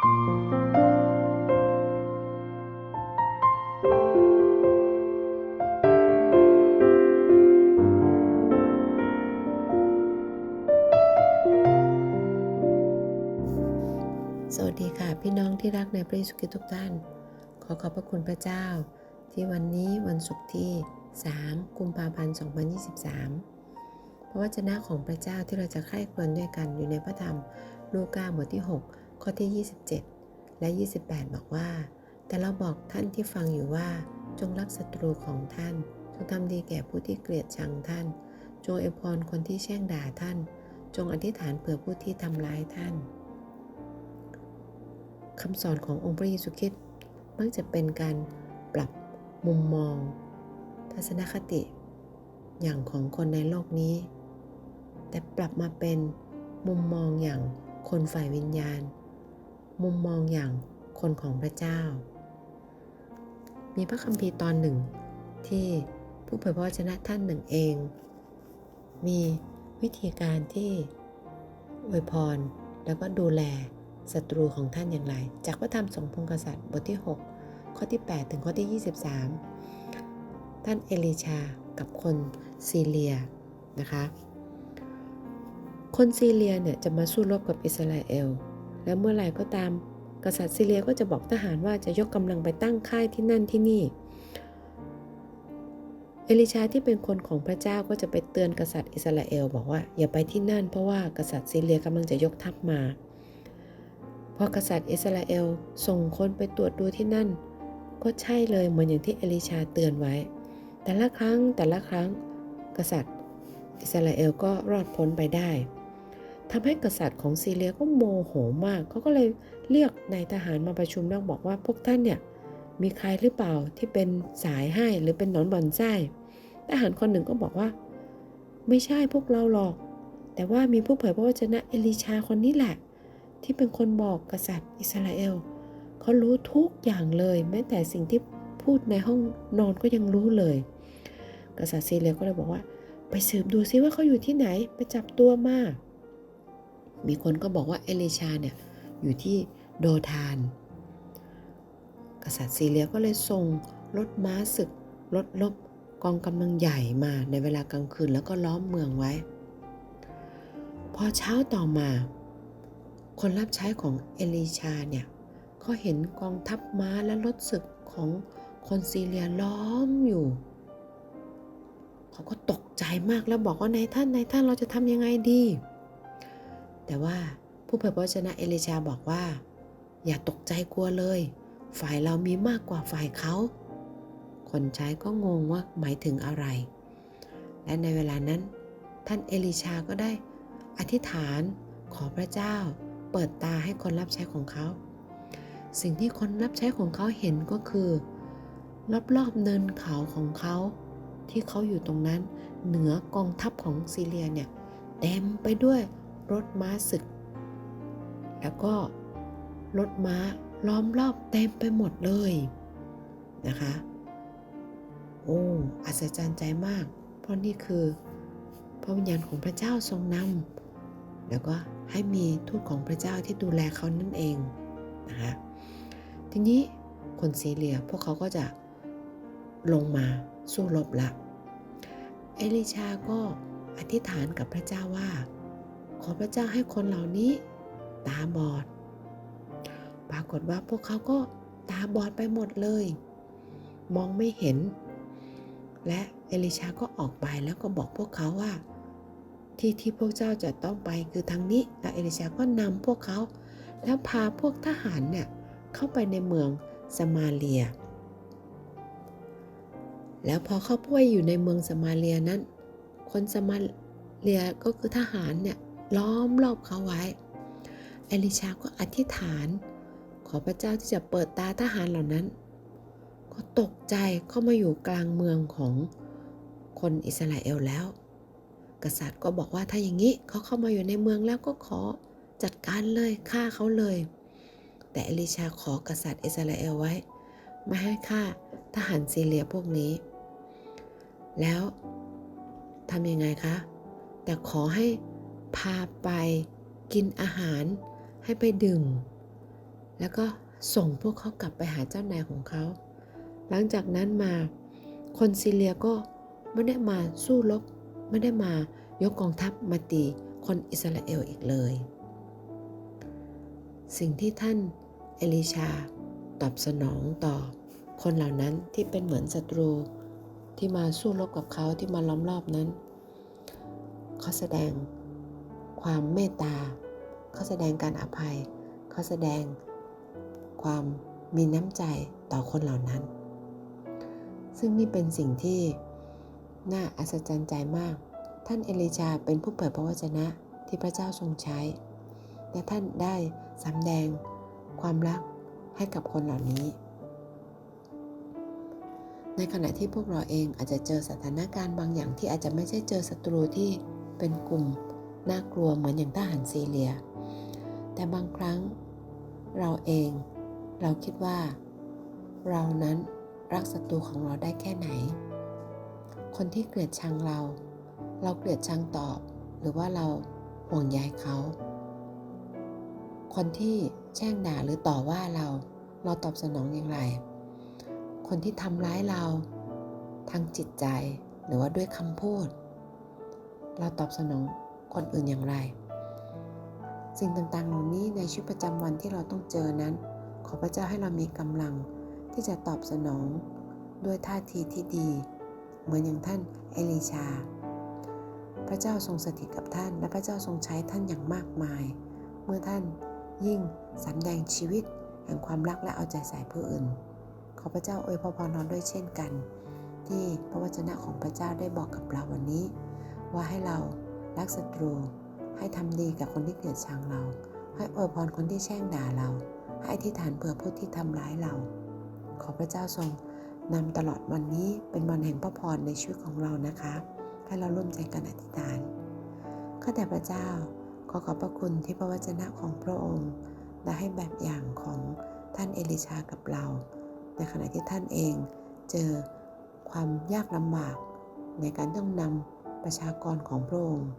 สวัสดีค่ะ พี่น้องที่รักในพระเยซูคริสต์ทุกท่าน ขอขอบพระคุณพระเจ้า ที่วันนี้วันศุกร์ที่ 3 กุมภาพันธ์ 2023 พระวจนะของพระเจ้าที่เราจะใคร่ครวญด้วยกันอยู่ในพระธรรมลูกาบทที่ 6 ข้อที่ 27 และ 28 บอกว่า แต่เราบอกท่านที่ฟังอยู่ว่า จงรักศัตรูของท่าน จงทำดีแก่ผู้ที่เกลียดชังท่าน จงเอพรคนที่แช่งด่าท่าน จงอธิษฐานเผื่อผู้ที่ทำร้ายท่านคำสอนขององค์พระเยซูคริสต์มักจะเป็นการปรับมุมมอง ทัศนคติ อย่างของคนในโลกนี้ แต่ปรับมาเป็นมุมมองอย่างคนฝ่ายวิญญาณ มุมมองอย่างคนของพระเจ้า มีพระคัมภีร์ตอนหนึ่งที่ผู้เผยพระวจนะท่านหนึ่งเอง มีวิธีการที่อวยพรแล้วก็ดูแลศัตรูของท่านอย่างไร จากพระธรรมสงพงกษัตริย์บทที่ 6 ข้อที่ 8 ถึงข้อที่ 23 ท่านเอลิชากับคนซีเรียนะคะ คนซีเรียเนี่ยจะมาสู้รบกับอิสราเอล และเมื่อไหร่ก็ตาม กษัตริย์ซีเรียก็จะบอกทหารว่าจะยกกำลังไปตั้งค่ายที่นั่นที่นี่ เอลิชาที่เป็นคนของพระเจ้าก็จะไปเตือนกษัตริย์อิสราเอล บอกว่าอย่าไปที่นั่น เพราะว่ากษัตริย์ซีเรียกำลังจะยกทัพมา พอกษัตริย์อิสราเอลส่งคนไปตรวจดูที่นั่น ก็ใช่เลยเหมือนอย่างที่เอลิชาเตือนไว้ แต่ละครั้งแต่ละครั้งกษัตริย์อิสราเอลก็รอดพ้นไปได้ ทำให้กษัตริย์ของซีเรียก็โมโหมาก เขาก็เลยเรียกนายทหารมาประชุมแล้วบอกว่าพวกท่านเนี่ยมีใครหรือเปล่าที่เป็นสายให้หรือเป็นหนอนบอนไส้ทหารคนหนึ่งก็บอกว่า ไม่ใช่พวกเราหรอก แต่ว่ามีผู้เผยพระวจนะเอลิชาคนนี้แหละ ที่เป็นคนบอกกษัตริย์อิสราเอลเขารู้ทุกอย่างเลย แม้แต่สิ่งที่พูดในห้องนอนก็ยังรู้เลย กษัตริย์ซีเรียก็เลยบอกว่า ไปสืบดูซิว่าเขาอยู่ที่ไหนไปจับตัวมา มีคนก็บอกว่าเอลิชาเนี่ยอยู่ที่โดทาน กษัตริย์ซีเรียก็เลยส่งรถม้าศึกรถลบกองกำลังใหญ่มาในเวลากลางคืนแล้วก็ล้อมเมืองไว้ พอเช้าต่อมา คนรับใช้ของเอลิชาเนี่ยก็เห็นกองทัพม้าและรถศึกของคนซีเรียล้อมอยู่ เขาก็ตกใจมากแล้วบอกว่านายท่านนายท่านเราจะทำยังไงดี แต่ว่าผู้เผยพระวจนะเอลิชาบอกว่า อย่าตกใจกลัวเลย ฝ่ายเรามีมากกว่าฝ่ายเขา คนใช้ก็งงว่าหมายถึงอะไร และในเวลานั้น ท่านเอลิชาก็ได้อธิษฐานขอพระเจ้า เปิดตาให้คนรับใช้ของเขา สิ่งที่คนรับใช้ของเขาเห็นก็คือ รอบๆเนินเขาของเขา ที่เขาอยู่ตรงนั้นเหนือกองทัพของซีเรียเนี่ยเต็มไปด้วย รถม้าศึก แล้วก็รถม้าล้อมรอบเต็มไปหมดเลยนะคะ โอ้อัศจรรย์ใจมาก เพราะนี่คือ พระวิญญาณของพระเจ้าทรงนำแล้วก็ให้มีทูตของพระเจ้าที่ดูแลเขานั่นเองนะคะทีนี้คนซีเรียพวกเขาก็จะลงมาสู้รบละ เอลิชาก็อธิษฐานกับพระเจ้าว่า ขอพระเจ้าให้คนเหล่านี้ตาบอด ปรากฏว่าพวกเขาก็ตาบอดไปหมดเลย มองไม่เห็น และเอลิชาก็ออกไปแล้วก็บอกพวกเขาว่า ที่ที่พวกเจ้าจะต้องไปคือทางนี้และเอลิชาก็นำพวกเขา แล้วพาพวกทหารเนี่ยเข้าไปในเมืองสมาเลีย แล้วพอเข้าไปอยู่ในเมืองสมาเลียนั้น คนสมาเลียก็คือทหารเนี่ย ล้อมรอบเขาไว้ เอลิชาก็อธิษฐาน ขอพระเจ้าที่จะเปิดตาทหารเหล่านั้น ก็ตกใจเข้ามาอยู่กลางเมืองของคนอิสราเอลแล้ว กษัตริย์ก็บอกว่าถ้าอย่างนี้เขาเข้ามาอยู่ในเมืองแล้วก็ขอจัดการเลยฆ่าเขาเลย แต่เอลิชาขอกษัตริย์อิสราเอลไว้ ไม่ให้ฆ่าทหารซีเรียพวกนี้ แล้วทำยังไงคะ แต่ขอให้ พาไปกินอาหารให้ไปดื่ม แล้วก็ส่งพวกเขากลับไปหาเจ้านายของเขา หลังจากนั้นมาคนซีเรียก็ไม่ได้มาสู้รบไม่ได้มายกกองทัพมาตีคนอิสราเอลอีกเลย สิ่งที่ท่านเอลิชาตอบสนองต่อคนเหล่านั้นที่เป็นเหมือนศัตรูที่มาสู้รบกับเขาที่มาล้อมรอบนั้นเขาแสดง ความเมตตา เขาแสดงการอภัย เขาแสดงความมีน้ำใจต่อคนเหล่านั้น ซึ่งนี่เป็นสิ่งที่น่าอัศจรรย์ใจมาก ท่านเอลิชาเป็นผู้เผยพระวจนะที่พระเจ้าทรงใช้ และท่านได้สำแดงความรักให้กับคนเหล่านี้ ในขณะที่พวกเราเองอาจจะเจอสถานการณ์บางอย่างที่อาจจะไม่ใช่เจอศัตรูที่เป็นกลุ่ม น่ากลัวเหมือนอย่างทหารซีเรีย แต่บางครั้งเราเองเราคิดว่า เรานั้นรักศัตรูของเราได้แค่ไหน คนที่เกลียดชังเรา เราเกลียดชังตอบ หรือว่าเราห่วงใยเขา คนที่แช่งด่าหรือต่อว่าเรา เราตอบสนองอย่างไร คนที่ทำร้ายเราทางจิตใจหรือว่าด้วยคำพูด เราตอบสนอง คนอื่นอย่างไร สิ่งต่างๆเหล่านี้ในชีวิตประจำวันที่เราต้องเจอนั้น ขอพระเจ้าให้เรามีกำลังที่จะตอบสนอง ด้วยท่าทีที่ดี เหมือนอย่างท่านเอลิชา พระเจ้าทรงสถิตกับท่าน และพระเจ้าทรงใช้ท่านอย่างมากมาย เมื่อท่านยิ่งสำแดงชีวิต แห่งความรักและเอาใจใส่ผู้อื่น ขอพระเจ้าอวยพรเราด้วยเช่นกัน ที่พระวจนะของพระเจ้าได้บอกกับเราวันนี้ ว่าให้เรา รักศัตรู ให้ทำดีกับคนที่เกลียดชังเรา ให้อวยพรคนที่แช่งด่าเรา ให้อธิษฐานเผื่อผู้ที่ทำร้ายเรา ขอพระเจ้าทรงนำตลอดวันนี้เป็นวันแห่งพระพรในชีวิตของเรานะคะ ให้เราร่วมใจกันอธิษฐานข้าแต่พระเจ้าขอขอบพระคุณที่พระวจนะของพระองค์และให้แบบอย่างของท่านเอลิชากับเรา ในขณะที่ท่านเองเจอความยากลำบากในการต้องนำ ประชากรของพระองค์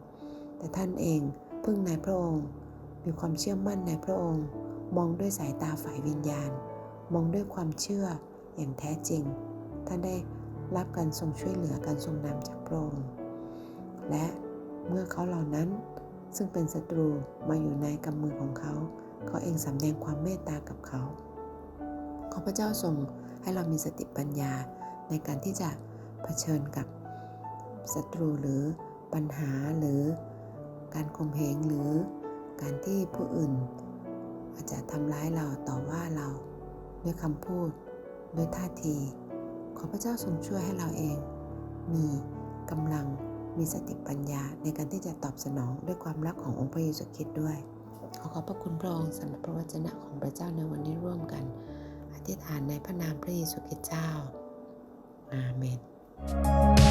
แต่ท่านเองพึ่งในพระองค์ มีความเชื่อมั่นในพระองค์ มองด้วยสายตาฝ่ายวิญญาณ มองด้วยความเชื่ออย่างแท้จริง ท่านได้รับการทรงช่วยเหลือการทรงนำจากพระองค์ และเมื่อเขาเหล่านั้นซึ่งเป็นศัตรูมาอยู่ในกำมือของเขา เขาเองสำแดงความเมตตากับเขา ขอพระเจ้าทรงให้เรามีสติปัญญาในการที่จะเผชิญกับ ศัตรูหรือปัญหาหรือการข่มเหงหรือการที่ผู้อื่น อาจจะทำร้ายเราต่อว่าเราด้วยคำพูดด้วยท่าที ขอพระเจ้าทรงช่วยให้เราเอง มีกำลังมีสติปัญญาในการที่จะตอบสนองด้วยความรักขององค์พระเยซูคริสต์ด้วย ขอขอบพระคุณพระองค์สำหรับพระวจนะของพระเจ้าในวันนี้ร่วมกัน อธิษฐานในพระนามพระเยซูคริสต์เจ้า อาเมน